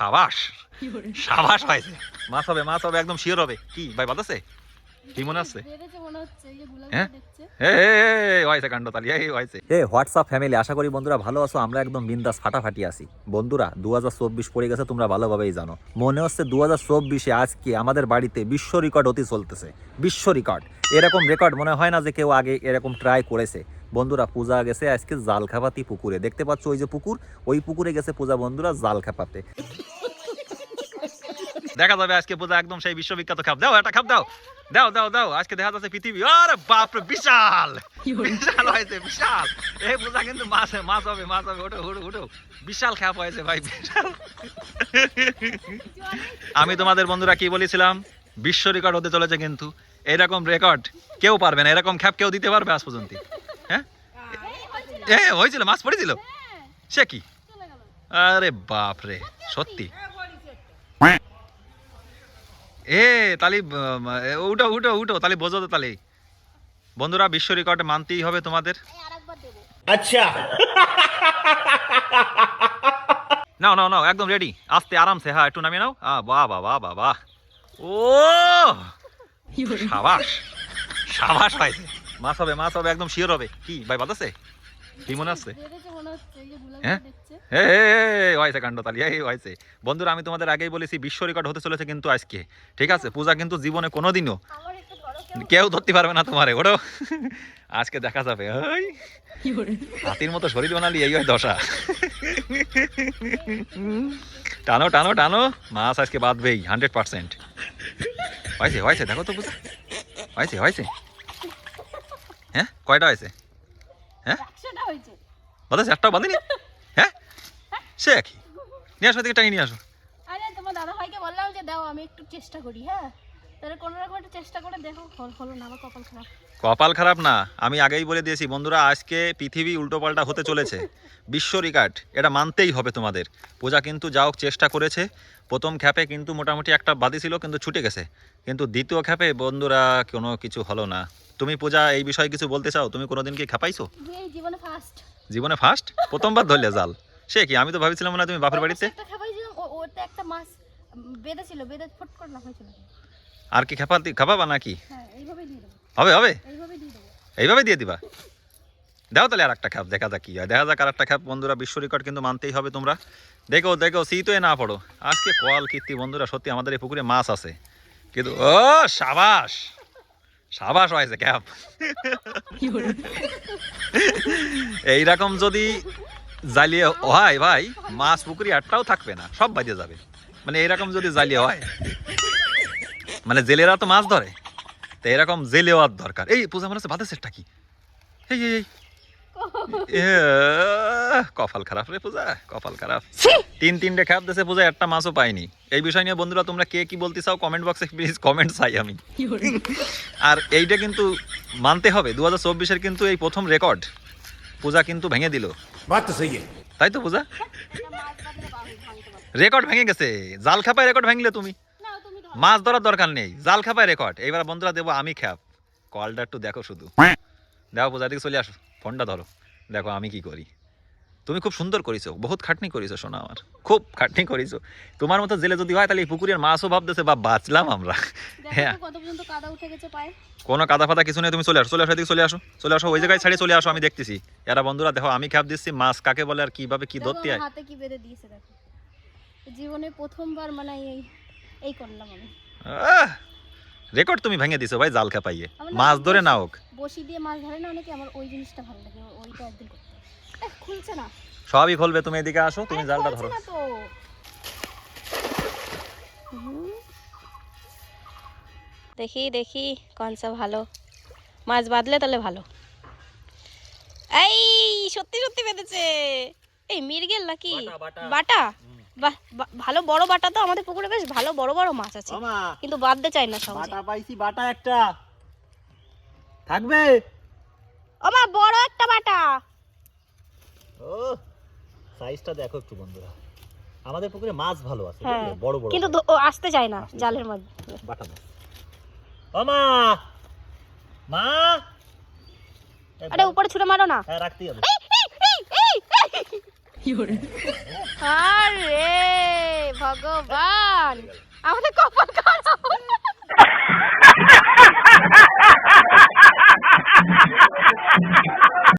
সাবাস? সাবাস হয়েছে মাছ হবে মাছ হবে একদম শিওর হবে। কি ভাই ভালো আছে? কি মনে আছে? বেড়েছে মনে হচ্ছে এই যে গুলাগুলো হ্যাঁ? এ হোয়াটসঅ্যাপ ফ্যামিলি আশা করি বন্ধুরা ভালো আছো আমরা একদম বিন্দাস ফাটাফাটি আছি। বন্ধুরা দু হাজার চব্বিশ পড়ে গেছে তোমরা ভালোভাবেই জানো। মনে হচ্ছে দু হাজার চব্বিশে আজকে আমাদের বাড়িতে বিশ্ব রেকর্ড হতে চলতেছে। বিশ্ব রেকর্ড এরকম রেকর্ড মনে হয় না যে কেউ আগে এরকম ট্রাই করেছে। বন্ধুরা, পূজা গেছে আজকে জাল খাপাতি পুকুরে। দেখতে পাচ্ছ ওই যে পুকুর, ওই পুকুরে গেছে পূজা বন্ধুরা জাল খাপাতে দেখা যাবে আজকে পূজা একদম সেই বিশ্ববিখ্যাত খাপ। দাও, একটা খাপ দাও। দাও দাও দাও। আজকে দেখা যাচ্ছে পৃথিবী। আরে বাপ রে বিশাল! বিশাল হয়েছে, বিশাল! এই পূজা কিন্তু মাছ মাছ হবে মাছ হবে। ওঠো ওঠো ওঠো বিশাল খাপ হয়েছে ভাই, বিশাল। আমি তোমাদের বন্ধুরা কি বলেছিলাম? বিশ্ব রেকর্ড হতে চলেছে কিন্তু। এরকম রেকর্ড কেউ পারবে না। এরকম খ্যাপ কেউ দিতে পারবে আজ পর্যন্ত? এ হয়েছিল মাছ পড়েছিল? সে কি? আরে বাপ রে সত্যি? এ তালি উঠো উঠো উঠো তালি বোঝো তো তালি। বন্ধুরা বিশ্ব রেকর্ড মানতেই হবে তোমাদের। আচ্ছা। নাও নাও নাও একদম রেডি আস্তে আরামসে হ্যাঁ একটু নামিয়ে নাও। আ বাহ বাহ বাহ বাহ বাহ। ও! সাবাস সাবাস ভাই। মাছ হবে মাছ হবে একদম শিওর হবে। কি ভাই বাতাসে কি মনে গুলাগুলো হ্যাঁ? বন্ধুরা আমি তোমাদের আগেই বলেছি বিশ্ব রেকর্ড হতে চলেছে কিন্তু আজকে। ঠিক আছে? পূজা কিন্তু জীবনে কোনোদিনও কেউ ধরতে পারবে না তোমারে ওরও আজকে দেখা যাবে ওই। হাতির মতো শরীর বানালি এই হয় দশা। টানো টানো টানো। মাছ আজকে বাঁধবেই হান্ড্রেড পার্সেন্ট। হয়েছে হয়েছে দেখো তো বুঝা হয়েছে হয়েছে। হ্যাঁ? কয়টা হয়েছে? হয়েছে। বলো একটাও বাঁধিনি? হ্যাঁ? সে একই। নিয়ে আসো দিকে টাঙিয়ে নিয়ে আসো। আরে তোমার দাদা ভাইকে বললাম যে দাও আমি একটু চেষ্টা করি হ্যাঁ? তাহলে কোনো রকম একটু চেষ্টা করে দেখো হলো না আমার কপাল খারাপ। কপাল খারাপ না আমি আগেই বলে দিয়েছি বন্ধুরা আজকে পৃথিবী উল্টোপাল্টা হতে চলেছে। বিশ্ব রেকর্ড এটা মানতেই হবে তোমাদের। পূজা কিন্তু যা হোক চেষ্টা করেছে প্রথম খ্যাপে কিন্তু মোটামুটি একটা বাদি ছিল কিন্তু ছুটে গেছে। কিন্তু দ্বিতীয় খ্যাপে বন্ধুরা কোনো কিছু হলো না। তুমি পূজা এই বিষয়ে কিছু বলতে চাও? তুমি কোনোদিন কি খ্যাপাইছো? জীবনে ফার্স্ট জীবনে ফার্স্ট প্রথমবার ধরলে জাল। সে কি আমি তো ভাবছিলাম না তুমি বাপের বাড়িতে? একটা খাবাইছিলাম ওতে একটা মাছ বেঁধে ছিল বেঁধে ফুট করে না হয়েছিল। আর কি খেপাতি খেপাবা নাকি? হ্যাঁ হবে হবে? এইভাবে দিয়ে দিবা। দাও তাহলে আর একটা খ্যাপ দেখা যাক কি হয়। দেখা যাক আর একটা খ্যাপ বন্ধুরা বিশ্ব রেকর্ড কিন্তু মানতেই হবে তোমরা। দেখো দেখো শীতই না পড়ো। আজকে কল কীর্তি বন্ধুরা সত্যি আমাদের এই পুকুরে মাছ আছে। কিন্তু ও সাবাস! সাবাস হয়েছে ক্যাপ এইরকম যদি জ্বালিয়ে হয় ভাই মাছ পুকুরি একটাও থাকবে না সব বাজে যাবে। মানে এরকম যদি জ্বালিয়ে হয়। মানে জেলেরা তো মাছ ধরে। তো এরকম জেলেওয়ার দরকার। এই পূজা মনে হচ্ছে বাতাসেরটা কি? এই এই কপাল খারাপ রে পূজা কপাল খারাপ। তিন তিনটে খারাপ দেশে পূজা একটা মাছও পাইনি। এই বিষয় নিয়ে বন্ধুরা তোমরা কে কি বলতে চাও কমেন্ট বক্সে প্লিজ কমেন্ট চাই আমি। আর এইটা কিন্তু মানতে হবে দু হাজার চব্বিশের কিন্তু এই প্রথম রেকর্ড পূজা কিন্তু ভেঙে দিল। তাই তো পূজা? রেকর্ড ভেঙে গেছে। জাল খাপায় রেকর্ড ভেঙলে তুমি। মাছ ধরার দরকার নেই জাল খাপায় রেকর্ড এইবার বন্ধুরা দেবো আমি খ্যাপ। কলটা একটু দেখো শুধু। দেখো পূজা দিকে চলে আসো। ফোনটা ধরো। দেখো আমি কি করি। তুমি খুব সুন্দর করিছো বহুত খাটনি করিছো শোনা আমার। খুব খাটনি করিছো। তোমার মতো জেলে যদি হয় তাহলে এই পুকুরের মাছও ভাবতেছে বা বাঁচলাম আমরা। হ্যাঁ তো কত পর্যন্ত কাদা উঠে গেছে পায়ে। কোনো কাদা ফাদা কিছু নেই তুমি চলে আসো চলে আসো এদিকে চলে আসো চলে আসো ওই জায়গায় ছাড়িয়ে চলে আসো আমি দেখতেছি। এরা বন্ধুরা দেখো আমি খ্যাপ দিচ্ছি মাছ কাকে বলে আর কীভাবে কি ধরতে হয়? হাতে কি বেঁধে দিয়েছে দেখো। জীবনে প্রথমবার মানে এই এই করলাম আমি। রেকর্ড তুমি ভেঙে দিছো ভাই জাল খাপাইয়ে। মাছ ধরে না হোক। বসি দিয়ে মাছ ধরে না অনেকে আমার ওই জিনিসটা ভালো লাগে ওইটা একদিন করতে। খুলছে না। সবই খুলবে তুমি এদিকে আসো তুমি জালটা ধরো। না তো। হুম। দেখি দেখি কোনসা ভালো। মাছ বাঁধলে তাহলে ভালো। এই সত্যি সত্যি বেঁধেছে। এই মির্গেল নাকি। বাটা? বাহ ভালো বড় বাটা তো আমাদের পুকুরে বেশ ভালো বড় বড় মাছ আছে। কিন্তু বাঁধতে চাই না সহজে। বাটা পাইছি বাটা একটা। থাকবে? ও মা বড় একটা বাটা। ও সাইজটা দেখো একটু বন্ধুরা। আমাদের পুকুরে মাছ ভালো আছে হ্যাঁ বড় বড় কিন্তু আসতে চায় না জালের মধ্যে। বাটা মাছ। ও মা! মা আরে উপরে ছুঁড়ে মারো না। হ্যাঁ রাখতেই হবে। আরে ভগবান আমাদের কপাল খারাপ।